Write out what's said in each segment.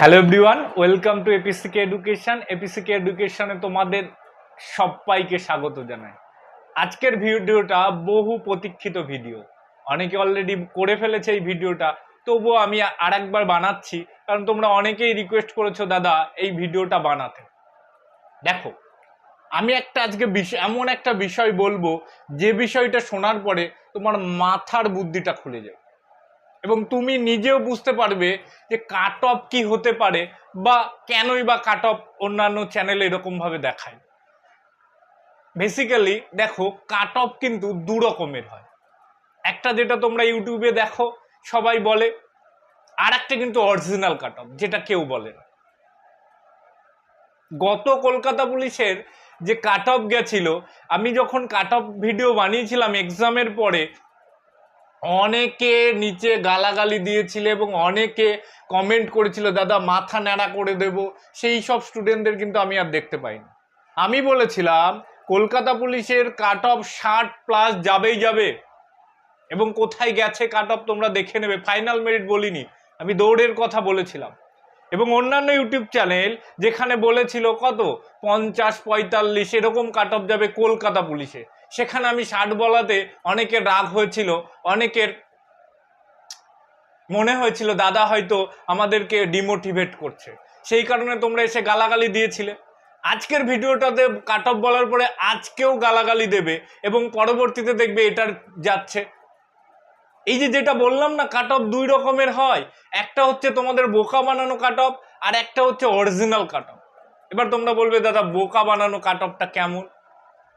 Hello everyone welcome to APCK education APCK এডুকেশানে তোমাদের সবাইকে স্বাগত জানাই। আজকের ভিডিওটা বহু প্রতীক্ষিত ভিডিও। অনেকে অলরেডি করে ফেলেছে এই ভিডিওটা। তবুও আমি আর একবার বানাচ্ছি, কারণ তোমরা অনেকেই রিকোয়েস্ট করেছ, দাদা, এই ভিডিওটা বানাতে। দেখো, আমি একটা আজকে বিষয় এমন একটা বিষয় বলব, যে বিষয়টা শোনার পরে তোমার মাথার বুদ্ধিটা খুলে যাবে। এবং তুমি নিজেও বুঝতে পারবে যে কাট অফ কি হতে পারে বা কেনই বা কাট অফ অন্যান্য চ্যানেলে এরকমভাবে দেখায়। বেসিক্যালি দেখো কাট অফ কিন্তু দু রকমের হয়। একটা যেটা তোমরা ইউটিউবে দেখো, সবাই বলে আর একটা কিন্তু অরিজিনাল কাট অফ যেটা কেউ বলে না। গত কলকাতা পুলিশের যে কাট অফ গেছিল, আমি যখন কাট অফ ভিডিও বানিয়েছিলাম এক্সামের পরে অনেকে নিচে গালাগালি দিয়েছিল এবং অনেকে কমেন্ট করেছিল, দাদা, মাথা ন্যাড়া করে দেব। সেই সব স্টুডেন্টদের কিন্তু আমি আর দেখতে পাইনি। আমি বলেছিলাম, কলকাতা পুলিশের কাট অফ ষাট প্লাস যাবেই যাবে এবং কোথায় গেছে কাট অফ তোমরা দেখে নেবে। ফাইনাল মেরিট বলিনি, আমি দৌড়ের কথা বলেছিলাম। এবং অন্যান্য ইউটিউব চ্যানেল যেখানে বলেছিল, কত? পঞ্চাশ, পঁয়তাল্লিশ, এরকম কাট অফ যাবে কলকাতা পুলিশে। সেখানে আমি ষাট বলাতে অনেকের রাগ হয়েছিল, অনেকের মনে হয়েছিল, দাদা হয়তো আমাদেরকে ডিমোটিভেট করছে। সেই কারণে তোমরা এসে গালাগালি দিয়েছিলে। আজকের ভিডিওটাতে কাট অফ বলার পরে আজকেও গালাগালি দেবে এবং পরবর্তীতে দেখবে এটার যাচ্ছে। এই যে যেটা বললাম না কাট অফ দুই রকমের হয়। একটা হচ্ছে তোমাদের বোকা বানানো কাট অফ আর একটা হচ্ছে অরিজিনাল কাট অফ এবার তোমরা বলবে, দাদা, বোকা বানানো কাট অফটা কেমন?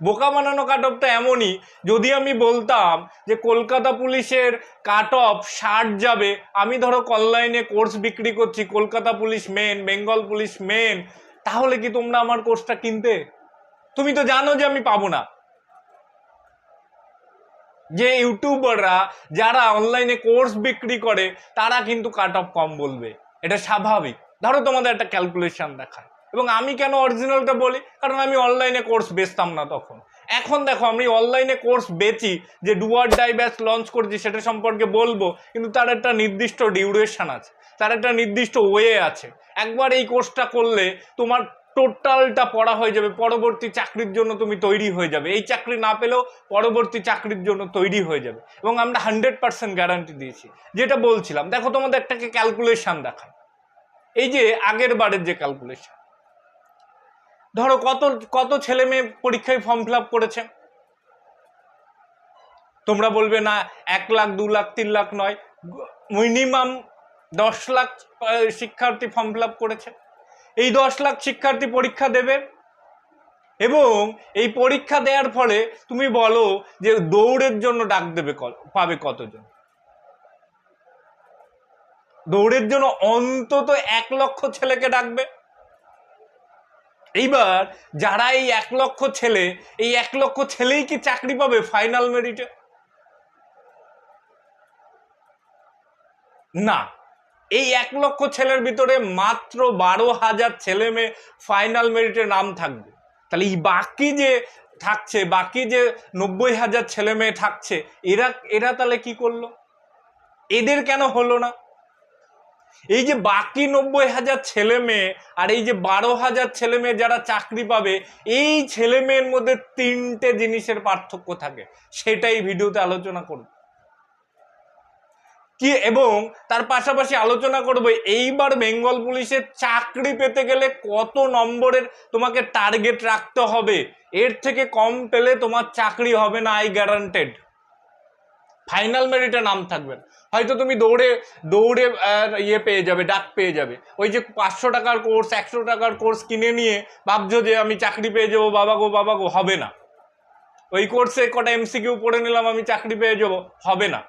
বোকা বানানো কাট অফটা এমনই, যদি আমি বলতাম যে কলকাতা পুলিশের কাট অফ ষাট যাবে, আমি ধরো অনলাইনে কোর্স বিক্রি করছি, Kolkata police main Bengal police main তাহলে কি তোমরা আমার কোর্সটা কিনতে? তুমি তো জানো যে আমি পাবো না। যে ইউটিউবাররা যারা অনলাইনে কোর্স বিক্রি করে, তারা কিন্তু কাট অফ কম বলবে। এটা স্বাভাবিক। ধরো তোমাদের একটা ক্যালকুলেশন দেখায়। এবং আমি কেন অরিজিনালটা বলি? কারণ আমি অনলাইনে কোর্স বেচতাম না তখন। এখন দেখো, আমি অনলাইনে কোর্স বেচি, যে ডুয়ার ডাই ব্যাচ লঞ্চ করছি, সেটা সম্পর্কে বলব, কিন্তু তার একটা নির্দিষ্ট ডিউরেশন আছে, তার একটা নির্দিষ্ট ওয়ে আছে। একবার এই কোর্সটা করলে তোমার টোটালটা পড়া হয়ে যাবে, পরবর্তী চাকরির জন্য তুমি তৈরি হয়ে যাবে। এই চাকরি না পেলেও পরবর্তী চাকরির জন্য তৈরি হয়ে যাবে। এবং আমরা হান্ড্রেড পার্সেন্ট গ্যারান্টি দিয়েছি। যেটা বলছিলাম, দেখো তোমাদের একটাকে ক্যালকুলেশন দেখায় এই যে আগের বারের যে ক্যালকুলেশন ধরো কত কত ছেলে মেয়ে পরীক্ষায় ফর্ম ফিল আপ করেছে? তোমরা বলবে, না, এক লাখ, দু লাখ, তিন লাখ নয়। মিনিমাম দশ লাখ শিক্ষার্থী ফর্ম ফিল আপ করেছে। এই দশ লাখ শিক্ষার্থী পরীক্ষা দেবে এবং এই পরীক্ষা দেওয়ার ফলে তুমি বলো যে দৌড়ের জন্য ডাক দেবে পাবে কতজন? দৌড়ের জন্য অন্তত এক লক্ষ ছেলেকে ডাকবে। এইবার যারা এই এক লক্ষ ছেলে, এই এক লক্ষ ছেলেই কি চাকরি পাবে ফাইনাল মেরিটে না। এই এক লক্ষ ছেলের ভিতরে মাত্র বারো হাজার ছেলে মেয়ে ফাইনাল মেরিটে নাম থাকবে। তাহলে এই বাকি যে থাকছে, বাকি যে নব্বই হাজার ছেলে মেয়ে থাকছে, এরা এরা তাহলে কি করল? এদের কেন হলো না? এই যে বাকি নব্বই হাজার ছেলে মেয়ে আর এই যে বারো হাজার ছেলে মেয়ে যারা চাকরি পাবে, এই ছেলে মেয়ের মধ্যে তিনটে জিনিসের পার্থক্য থাকে। সেটাই ভিডিওতে আলোচনা করব। কি এবং তার পাশাপাশি আলোচনা করব, এইবার বেঙ্গল পুলিশের চাকরি পেতে গেলে কত নম্বরের তোমাকে টার্গেট রাখতে হবে? এর থেকে কম পেলে তোমার চাকরি হবে না আই গ্যারান্টেড ফাইনাল মেরিটে নাম থাকবে। হয়তো তুমি দৌড়ে দৌড়ে ইয়ে পেয়ে যাবে, ডাক পেয়ে যাবে। ওই যে পাঁচশো টাকার কোর্স একশো টাকার কোর্স কিনে নিয়ে ভাবছ যে আমি চাকরি পেয়ে যাব, বাবা গো বাবা গো, হবে না। ওই কোর্সে কটা এমসিকিউ পড়ে নিলাম, আমি চাকরি পেয়ে যাব, হবে না।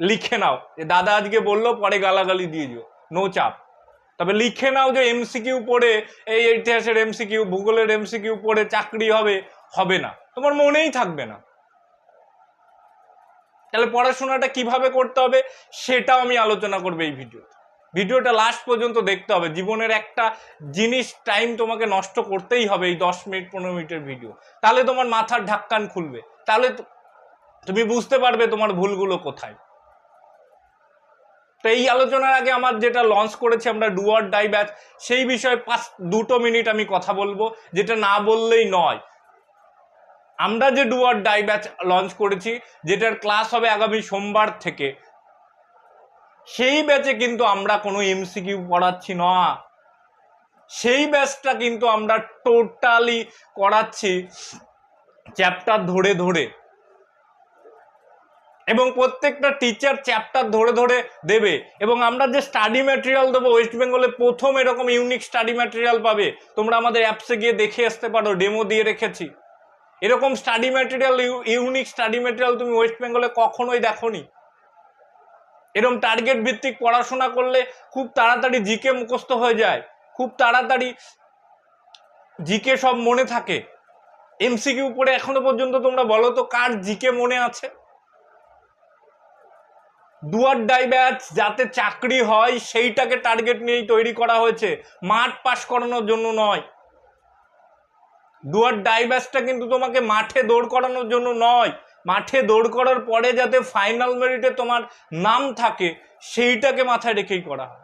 লিখে নাও। যে দাদা আজকে বলল, পরে গালাগালি দিয়ে দিও। নো চাপ। তবে লিখে নাও যে এমসিকিউ পড়ে, এই ইতিহাসের এমসিকিউ ভূগোলের এমসিকিউ পড়ে চাকরি হবে হবে না। তোমার মনেই থাকবে না। তাহলে পড়াশোনাটা কীভাবে করতে হবে সেটাও আমি আলোচনা করব এই ভিডিওতে। ভিডিওটা লাস্ট পর্যন্ত দেখতে হবে। জীবনের একটা জিনিস টাইম তোমাকে নষ্ট করতেই হবে এই দশ মিনিট, পনেরো মিনিটের ভিডিও তাহলে তোমার মাথার ঢাক্কান খুলবে। তাহলে তুমি বুঝতে পারবে তোমার ভুলগুলো কোথায়। তো এই আলোচনার আগে আমার যেটা লঞ্চ করেছি আমরা ডুয়ার ডাই ব্যাচ সেই বিষয়ে পাঁচ দুটো মিনিট আমি কথা বলব, যেটা না বললেই নয়। আমরা যে ডুয়ার ডাই ব্যাচ লঞ্চ করেছি, যেটার ক্লাস হবে আগামী সোমবার থেকে, সেই ব্যাচে কিন্তু আমরা কোনো এমসিকিউ পড়াচ্ছি না। সেই ব্যাচটা কিন্তু আমরা টোটালি করাচ্ছি চ্যাপ্টার ধরে ধরে। এবং প্রত্যেকটা টিচার চ্যাপ্টার ধরে ধরে দেবে। এবং আমরা যে স্টাডি ম্যাটেরিয়াল দেবো ওয়েস্ট বেঙ্গলে প্রথম এরকম ইউনিক স্টাডি ম্যাটেরিয়াল পাবে। তোমরা আমাদের অ্যাপসে গিয়ে দেখে আসতে পারো ডেমো দিয়ে রেখেছি। এরকম study material unique study material তুমি ওয়েস্ট বেঙ্গলে কখনোই দেখোনি। এরকম টার্গেট ভিত্তিক পড়াশোনা করলে খুব তাড়াতাড়ি জিকে মুখস্থ হয়ে যায়, খুব তাড়াতাড়ি জিকে সব মনে থাকে। এমসিকিউ পড়ে এখনও পর্যন্ত তোমরা বলো তো কার জিকে মনে আছে? ডুয়ার ডাই যাতে চাকরি হয় সেইটাকে টার্গেট নিয়েই তৈরি করা হয়েছে। মাঠ পাস করানোর জন্য নয়। ডুয়ার ডাই ব্যাচটা কিন্তু তোমাকে মাঠে দৌড় করানোর জন্য নয়। মাঠে দৌড় করার পরে যাতে ফাইনাল মেরিটে তোমার নাম থাকে, সেইটাকে মাথায় রেখেই করা হয়।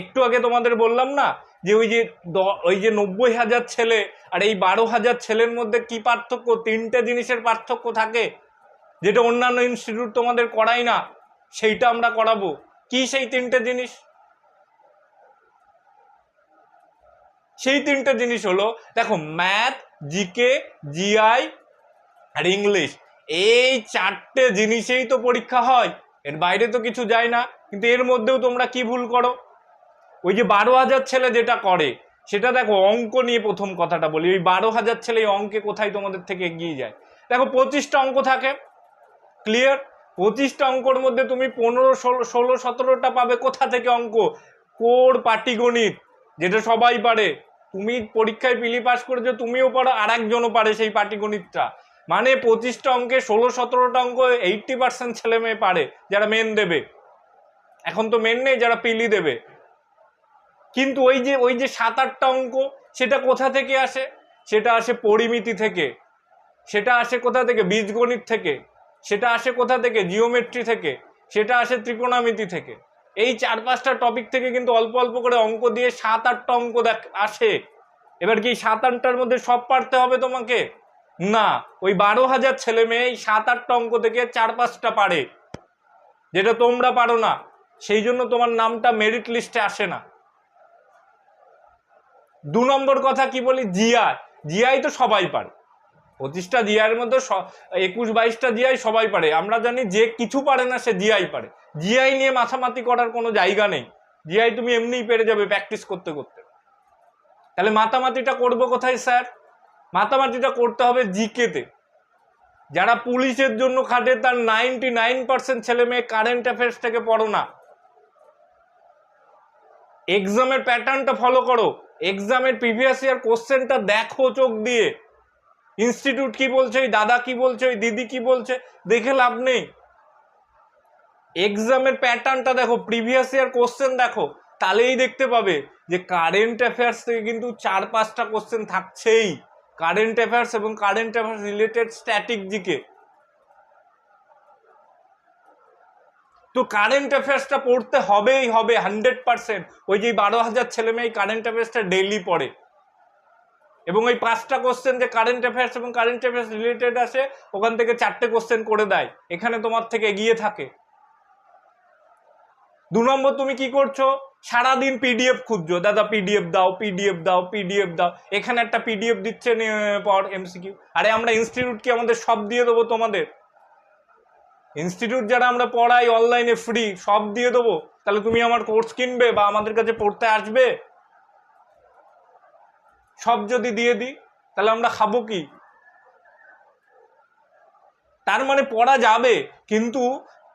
একটু আগে তোমাদের বললাম না যে ওই যে ওই যে নব্বই হাজার ছেলে আর এই বারো হাজার ছেলের মধ্যে কি পার্থক্য? তিনটে জিনিসের পার্থক্য থাকে। যেটা অন্যান্য ইনস্টিটিউট তোমাদের করাই না, সেইটা আমরা করাবো। কি সেই তিনটে জিনিস? সেই তিনটে জিনিস হলো, দেখো ম্যাথ জিকে জিআই আর ইংলিশ এই চারটে জিনিসেই তো পরীক্ষা হয়। এর বাইরে তো কিছু যায় না। কিন্তু এর মধ্যেও তোমরা কি ভুল করো? ওই যে বারো হাজার ছেলে যেটা করে, সেটা দেখো, অঙ্ক নিয়ে প্রথম কথাটা বলি। ওই বারো হাজার ছেলে অঙ্কে কোথায় তোমাদের থেকে এগিয়ে যায়? দেখো, পঁচিশটা অঙ্ক থাকে। ক্লিয়ার পঁচিশটা অঙ্কর মধ্যে তুমি পনেরো, ষোলো ষোলো, সতেরোটা পাবে। কোথা থেকে অঙ্ক? কোর পাটিগণিত, যেটা সবাই পারে। তুমি পরীক্ষায় পিলি পাস করেছ, তুমিও পারো আর একজনও পারে সেই পাটিগণিতটা। মানে পঁচিশটা অঙ্কে ষোলো, সতেরোটা অঙ্ক এইটটি পার্সেন্ট ছেলে মেয়ে পারে, যারা মেন দেবে। এখন তো মেন নেই, যারা পিলি দেবে। কিন্তু ওই যে ওই যে সাত আটটা অঙ্ক, সেটা কোথা থেকে আসে? সেটা আসে পরিমিতি থেকে। সেটা আসে কোথা থেকে? বীজগণিত থেকে। সেটা আসে কোথা থেকে? জিওমেট্রি থেকে। সেটা আসে ত্রিকোণামিতি থেকে। এই চার পাঁচটা টপিক থেকে কিন্তু অল্প অল্প করে অঙ্ক দিয়ে সাত আটটা অঙ্ক দেখ, আসে। এবার কি সাত আটটার মধ্যে সব পারতে হবে তোমাকে? না, ওই বারো হাজার ছেলে মেয়ে এই সাত আটটা অঙ্ক থেকে চার পাঁচটা পারে। যেটা তোমরা পারো না, সেই জন্য তোমার নামটা মেরিট লিস্টে আসে না। দু নম্বর কথা কি বলি? জিআই জিআই তো সবাই পারে। পঁচিশটা জিআইয়ের মধ্যে একুশ বাইশটা জিআই সবাই পারে। আমরা জানি যে কিছু পারে না, সে জিআই পারে। জিআই নিয়ে মাথামাতি করার কোনো জায়গা নেই। জিআই তুমি এমনিই পেরে যাবে প্র্যাকটিস করতে করতে। তাহলে মাতামাতিটা করব কোথায়, স্যার? মাতামাতিটা করতে হবে জিকেতে। যারা পুলিশের জন্য খাটে, তার নাইনটি নাইন পার্সেন্ট ছেলে মেয়ে কারেন্ট অ্যাফেয়ার্স থেকে পড়ো না। এক্সামের প্যাটার্নটা ফলো করো। এক্সামের প্রিভিয়াস ইয়ার কোশ্চেনটা দেখো চোখ দিয়ে। ইনস্টিটিউট কি বলছে ওই দাদা কি বলছে ওই দিদি কি বলছে, দেখে লাভ নেই। এক্সামের প্যাটার্নটা দেখো প্রিভিয়াস ইয়ার কোশ্চেন দেখো, তাহলেই দেখতে পাবে যে কারেন্ট অ্যাফেয়ার্স থেকে কিন্তু চার, পাঁচটা কোশ্চেন থাকছেই। কারেন্ট অ্যাফেয়ার্স এবং current affairs related static GK তো কারেন্ট অ্যাফেয়ার্সটা পড়তে হবেই, হবে হান্ড্রেড পার্সেন্ট ওই যে বারো হাজার ছেলে মেয়ে কারেন্ট অ্যাফেয়ার্সটা ডেইলি পড়ে। এবং ওই পাঁচটা কোশ্চেন যে কারেন্ট অ্যাফেয়ার্স এবং কারেন্ট অ্যাফেয়ার্স রিলেটেড আসে ওখান থেকে চারটে কোশ্চেন করে দেয়। এখানে তোমার থেকে এগিয়ে থাকে। দু নম্বর তুমি কি করছ? সারাদিন পিডিএফ খুঁজছো। দাদা পিডিএফ দাও পিডিএফ দাও পিডিএফ দাও। এখানে একটা পিডিএফ দিচ্ছে পর এমসিকিউ আরে আমরা ইনস্টিটিউট কি আমাদের সব দিয়ে দেবো তোমাদের? ইনস্টিটিউট যারা আমরা পড়াই অনলাইনে ফ্রি সব দিয়ে দেবো? তাহলে তুমি আমার কোর্স কিনবে বা আমাদের কাছে পড়তে আসবে? সব যদি দিয়ে দিই, তাহলে আমরা খাব কি? তার মানে পড়া যাবে, কিন্তু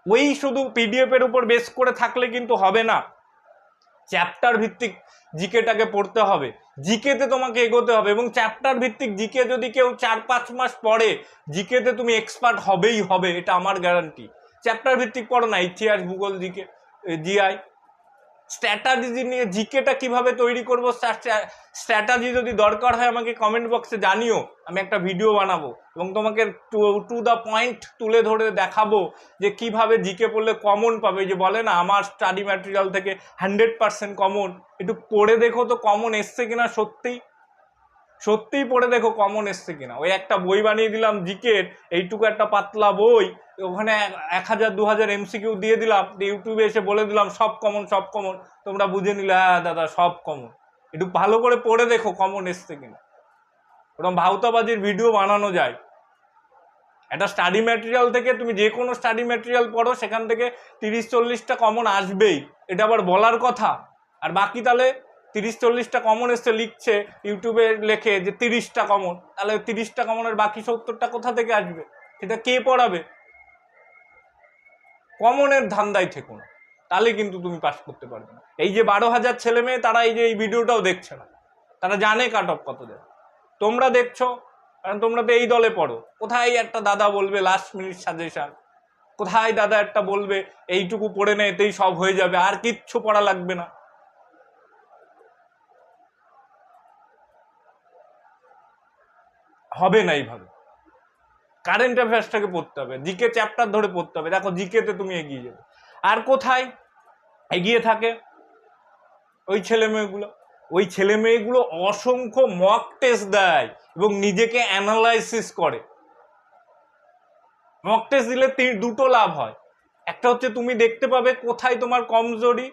ওই শুধু পিডিএফ এর উপর বেস করে থাকলে কিন্তু হবে না। চ্যাপ্টার ভিত্তিক জিকেটাকে পড়তে হবে। জিকেতে তোমাকে এগোতে হবে এবং চ্যাপ্টার ভিত্তিক জিকে যদি কেউ চার পাঁচ মাস পড়ে জিকেতে তুমি এক্সপার্ট হবেই হবে, এটা আমার গ্যারান্টি চ্যাপ্টার ভিত্তিক পড়ো না, ইতিহাস, ভূগোল, জিকে, জিআই। স্ট্র্যাটাজি নিয়ে জিকেটা কীভাবে তৈরি করব স্ট্র্যাটাজি যদি দরকার হয় আমাকে কমেন্ট বক্সে জানিও, আমি একটা ভিডিও বানাবো এবং তোমাকে টু টু দ্য পয়েন্ট তুলে ধরে দেখাবো যে কীভাবে জিকে পড়লে কমন পাবে। যে বলে না, আমার স্টাডি ম্যাটেরিয়াল থেকে হান্ড্রেড পারসেন্ট কমন একটু পড়ে দেখো তো কমন এসছে কিনা সত্যিই। সত্যিই পড়ে দেখো কমন এসছে কিনা। ওই একটা বই বানিয়ে দিলাম জিকের, এইটুকু একটা পাতলা বই, ওখানে এক- হাজার, দু হাজার এমসিকিউ দিয়ে দিলাম ইউটিউবে এসে বলে দিলাম, সব কমন সব কমন তোমরা বুঝে নিলে হ্যাঁ দাদা, সব কমন একটু ভালো করে পড়ে দেখো কমন এসছে কিনা। ওরকম ভাউতাবাজির ভিডিও বানানো যায়। একটা স্টাডি ম্যাটেরিয়াল থেকে তুমি যে কোনো স্টাডি ম্যাটেরিয়াল পড়ো, সেখান থেকে তিরিশ, চল্লিশটা কমন আসবেই। এটা আবার বলার কথা। আর বাকি তাহলে তিরিশ চল্লিশটা কমন এসছে লিখছে ইউটিউবে লেখে যে তিরিশটা কমন তাহলে তিরিশটা কমনের বাকি সত্তরটা কোথা থেকে আসবে? সেটা কে পড়াবে? কমনের ধান্দায় থেকো না। তাহলে কিন্তু তুমি পাস করতে পারবে না। এই যে বারো হাজার ছেলে মেয়ে, তারা এই যে এই ভিডিওটাও দেখছে না। তারা জানে কাট অফ কত দেবে তোমরা দেখছ, কারণ তোমরা তো এই দলে পড়ো। কোথায় একটা দাদা বলবে লাস্ট মিনিট সাজেশন কোথায় দাদা একটা বলবে, এইটুকু পড়ে নে, এতেই সব হয়ে যাবে, আর কিচ্ছু পড়া লাগবে না। হবে না এইভাবে। কারেন্ট অ্যাফেয়ার্সটাকে পড়তে হবে জিকে চ্যাপ্টার ধরে পড়তে হবে। দেখো জিকেতে তুমি এগিয়ে যাবে আর কোথায়? এগিয়ে থাকে ওই ছেলে মেয়েগুলো। ওই ছেলে মেয়েগুলো অসংখ্য মক টেস্ট দেয় এবং নিজেকে অ্যানালাইসিস করে। মক টেস্ট দিলে দুটো লাভ হয়। একটা হচ্ছে তুমি দেখতে পাবে কোথায় তোমার কমজোরি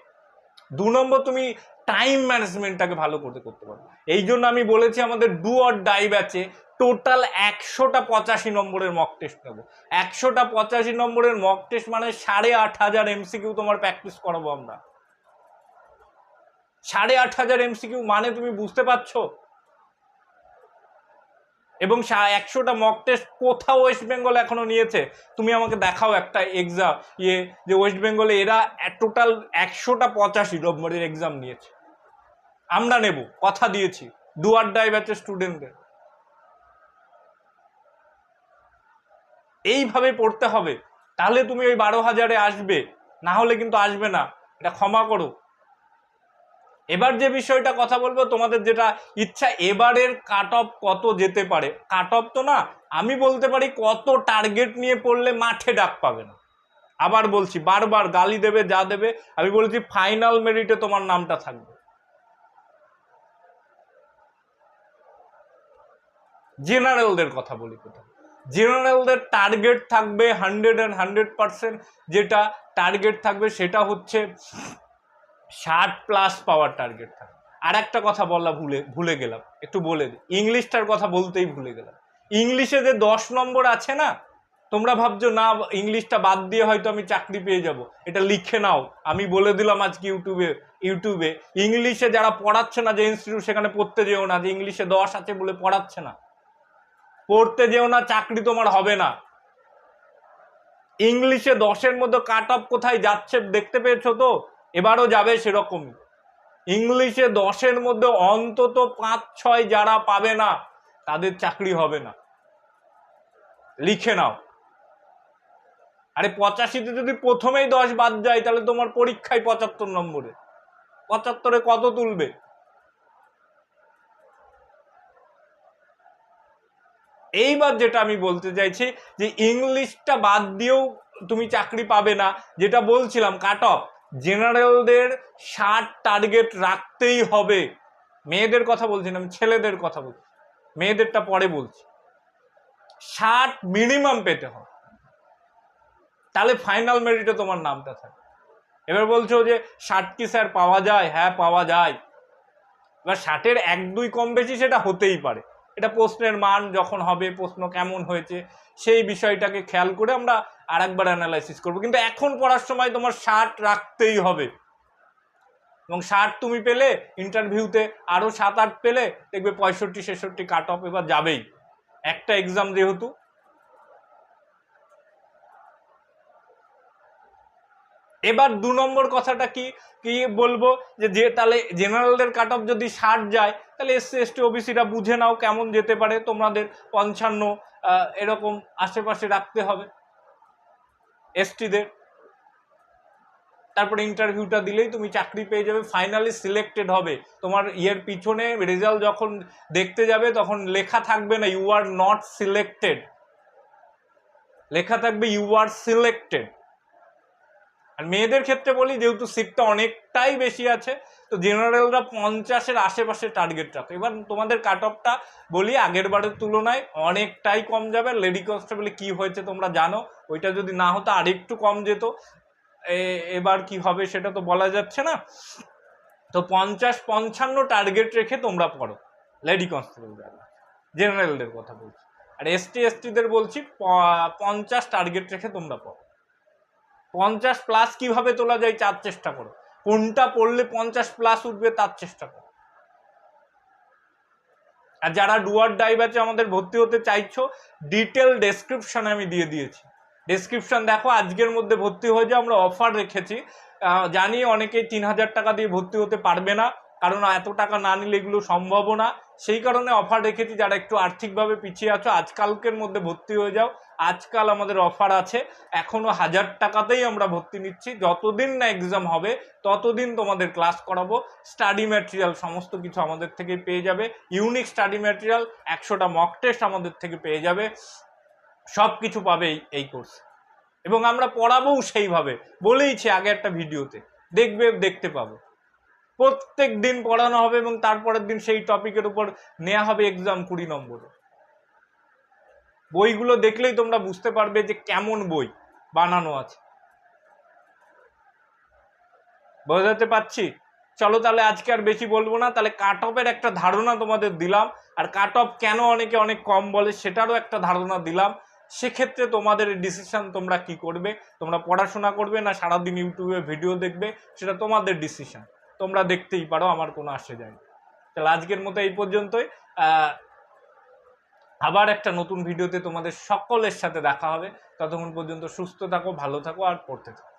দু নম্বর তুমি টাইম ম্যানেজমেন্টটাকে ভালো করতে করতে পারবে। এই জন্য আমি বলেছি আমাদের ডু অর ডাইভ ব্যাচে টোটাল একশোটা পঁচাশি নম্বরের মক টেস্ট নেব। একশোটা পঁচাশি নম্বরের মক টেস্ট মানে সাড়ে আট হাজার এমসিকিউ তোমার প্র্যাকটিস করাবো আমরা। সাড়ে আট হাজার এমসিকিউ মানে তুমি বুঝতে পারছ? এবং একশোটা মক টেস্ট কোথাও ওয়েস্ট বেঙ্গল এখনও নিয়েছে। তুমি আমাকে দেখাও একটা এক্সাম ইয়ে যে ওয়েস্ট বেঙ্গলে এরা টোটাল একশোটা পঁচাশি নম্বরের এক্সাম নিয়েছে। আমরা নেব, কথা দিয়েছি। ডুয়ার ডাই ব্যাচের স্টুডেন্টদের এইভাবে পড়তে হবে। তাহলে তুমি ওই বারো হাজারে আসবে। না হলে কিন্তু আসবে না। এটা ক্ষমা করো। এবার যে বিষয়টা কথা বলব, তোমাদের যেটা ইচ্ছা, এবারের কাট অফ কত যেতে পারে? কাট অফ তো না, আমি বলতে পারি কত টার্গেট নিয়ে পড়লে মাঠে ডাক পাবে না। আবার বলছি, বারবার গালি দেবে, যা দেবে, আমি বলছি ফাইনাল মেরিটে তোমার নামটা থাকবে। জেনারেলদের কথা বলি কোথাও। জেনারেলদের টার্গেট থাকবে হান্ড্রেড অ্যান্ড হান্ড্রেড পার্সেন্ট যেটা টার্গেট থাকবে সেটা হচ্ছে ষাট প্লাস পাওয়ার টার্গেট থাকে আর একটা কথা বলা ভুলে ভুলে গেলাম, একটু বলে দিই ইংলিশটার কথা বলতেই ভুলে গেলাম। ইংলিশে যে দশ নম্বর আছে না, তোমরা ভাবছ, না, ইংলিশটা বাদ দিয়ে হয়তো আমি চাকরি পেয়ে যাব। এটা লিখে নাও। আমি বলে দিলাম আজকে ইউটিউবে ইউটিউবে, ইংলিশে যারা পড়াচ্ছে না যে ইনস্টিটিউট সেখানে পড়তে যেও না, যে ইংলিশে দশ আছে বলে পড়াচ্ছে না। পড়তে যেও না, চাকরি তোমার হবে না। ইংলিশে দশের মধ্যে কাট অফ কোথায় যাচ্ছে দেখতে পেয়েছ তো? এবারও যাবে সেরকমই। ইংলিশে দশের মধ্যে অন্তত পাঁচ ছয় যারা পাবে না, তাদের চাকরি হবে না। লিখে নাও। আরে পঁচাশিতে যদি প্রথমেই দশ বাদ যায়, তাহলে তোমার পরীক্ষায় পঁচাত্তর নম্বরে। পঁচাত্তরে কত তুলবে? এইবার যেটা আমি বলতে চাইছি যে ইংলিশটা বাদ দিয়েও তুমি চাকরি পাবে না, যেটা বলছিলাম কাট অফ জেনারেলদের ষাট টার্গেট রাখতেই হবে। মেয়েদের কথা বলছি না, আমি ছেলেদের কথা বলছি। মেয়েদেরটা পরে বলছি। ষাট মিনিমাম পেতে হবে। তাহলে ফাইনাল মেরিটে তোমার নামটা থাকে। এবার বলছো যে ষাট কি স্যার পাওয়া যায়? হ্যাঁ পাওয়া যায়। এবার ষাটের এক দুই কম বেশি সেটা হতেই পারে। এটা প্রশ্নের মান যখন হবে, প্রশ্ন কেমন হয়েছে, সেই বিষয়টাকে খেয়াল করে আমরা আর একবার অ্যানালাইসিস করব। কিন্তু এখন পড়ার সময় তোমার ষাট রাখতেই হবে। এবং ষাট তুমি পেলে ইন্টারভিউতে আরও সাত আট পেলে, দেখবে পঁয়ষট্টি, ছেষট্টি কাট অফ এবার যাবেই। একটা এক্সাম যেহেতু এবার দু নম্বর কথাটা কি কি বলব যে যে তাহলে জেনারেলদের কাট অফ যদি ষাট যায়, তাহলে এসসি এসটি ওবিসিটা বুঝে নাও কেমন যেতে পারে, তোমাদের পঞ্চান্ন এরকম আশেপাশে রাখতে হবে। এসটিদের তারপরে ইন্টারভিউটা দিলেই তুমি চাকরি পেয়ে যাবে ফাইনালি সিলেক্টেড হবে। তোমার ইয়ের পিছনে রেজাল্ট যখন দেখতে যাবে, তখন লেখা থাকবে না ইউ আর নট সিলেক্টেড লেখা থাকবে ইউ আর সিলেক্টেড আর মেয়েদের ক্ষেত্রে বলি, যেহেতু সিটটা অনেকটাই বেশি আছে, তো জেনারেলরা পঞ্চাশের আশেপাশে টার্গেট রাখে। এবার তোমাদের কাট অফটা বলি, আগের বারের তুলনায় অনেকটাই কম যাবে। লেডি কনস্টেবলে কি হয়েছে তোমরা জানো, ওইটা যদি না হতো আরেকটু কম যেত। এবার কি হবে সেটা তো বলা যাচ্ছে না। তো পঞ্চাশ পঞ্চান্ন টার্গেট রেখে তোমরা পড়ো লেডি কনস্টেবল জেনারেলদের কথা বলছি। আর এসটি এসটিদের বলছি পঞ্চাশ টার্গেট রেখে তোমরা পড়ো। পঞ্চাশ প্লাস কীভাবে তোলা যায় তার চেষ্টা করো। কোনটা পড়লে পঞ্চাশ প্লাস উঠবে তার চেষ্টা করো। আর যারা ডুয়ার ডাইভ আছে, আমাদের ভর্তি হতে চাইছো ডিটেল ডেসক্রিপশন আমি দিয়ে দিয়েছি। ডেসক্রিপশন দেখো, আজকের মধ্যে ভর্তি হয়ে যাও, আমরা অফার রেখেছি। জানি অনেকেই তিন হাজার টাকা দিয়ে ভর্তি হতে পারবে না। কারণ এত টাকা না নিলে এগুলো সম্ভব না। সেই কারণে অফার রেখেছি, যারা একটু আর্থিকভাবে পিছিয়ে আছো, আজকালকের মধ্যে ভর্তি হয়ে যাও। আজকাল আমাদের অফার আছে। এখনও হাজার টাকাতেই আমরা ভর্তি নিচ্ছি। যতদিন না এক্সাম হবে, ততদিন তোমাদের ক্লাস করাবো। স্টাডি ম্যাটেরিয়াল সমস্ত কিছু আমাদের থেকে পেয়ে যাবে। ইউনিক স্টাডি ম্যাটেরিয়াল একশোটা মক টেস্ট আমাদের থেকে পেয়ে যাবে। সব কিছু পাবে এই এই কোর্স এবং আমরা পড়াবোও সেইভাবে। বলেইছি আগে একটা ভিডিওতে দেখবে, দেখতে পাবে। প্রত্যেক দিন পড়ানো হবে এবং তারপরের দিন সেই টপিকের উপর নেওয়া হবে এক্সাম কুড়ি নম্বরে। বইগুলো দেখলেই তোমরা বুঝতে পারবে যে কেমন বই বানানো আছে। বোঝাতে পারছি? চলো তাহলে আজকে আর বেশি বলব না, তাহলে কাট অফের একটা ধারণা তোমাদের দিলাম। আর কাট অফ কেন অনেকে অনেক কম বলে সেটারও একটা ধারণা দিলাম। সেক্ষেত্রে তোমাদের ডিসিশন তোমরা কি করবে? তোমরা পড়াশোনা করবে না সারাদিন ইউটিউবে ভিডিও দেখবে? সেটা তোমাদের ডিসিশন তোমরা দেখতেই পারো, আমার কোনো আসে যায়। তাহলে আজকের মতো এই পর্যন্তই। আবার একটা নতুন ভিডিওতে তোমাদের সকলের সাথে দেখা হবে। ততক্ষণ পর্যন্ত সুস্থ থাকো, ভালো থাকো, আর পড়তে থাকো।